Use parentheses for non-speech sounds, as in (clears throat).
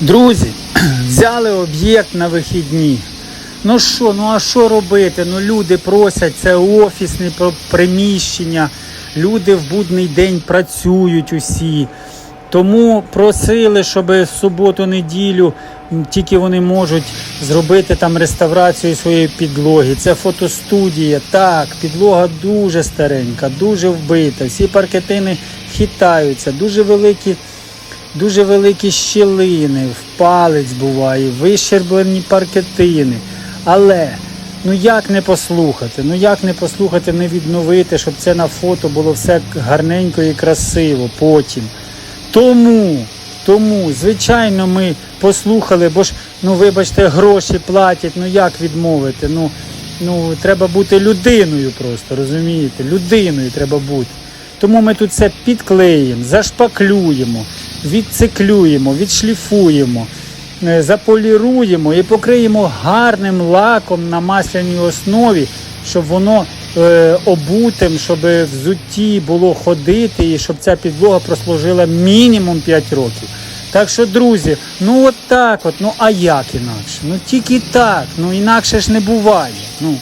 Друзі, (clears throat) взяли об'єкт на вихідні. Ну що, ну а що робити? Ну люди просять, це офісне приміщення, люди в будний день працюють усі. Тому просили, щоб в суботу-неділю тільки вони можуть зробити там реставрацію своєї підлоги. Це фотостудія. Так, підлога дуже старенька, дуже вбита. Всі паркетини хитаються, дуже великі дуже великі щілини, в палець буває, вищерблені паркетини. Але ну як не послухати? Ну як не послухати, не відновити, щоб це на фото було все гарненько і красиво потім. Тому, тому, звичайно, ми послухали, бо ж, ну вибачте, гроші платять, ну як відмовити? Ну, ну треба бути людиною просто, розумієте? Людиною треба бути. Тому ми тут все підклеїмо, зашпаклюємо, відциклюємо, відшліфуємо, е, заполіруємо і покриємо гарним лаком на масляній основі, щоб воно е, обутим, щоб взутті було ходити і щоб ця підлога прослужила мінімум 5 років. Так що, друзі, ну от так от, ну а як інакше? Ну тільки так, ну інакше ж не буває. Ну,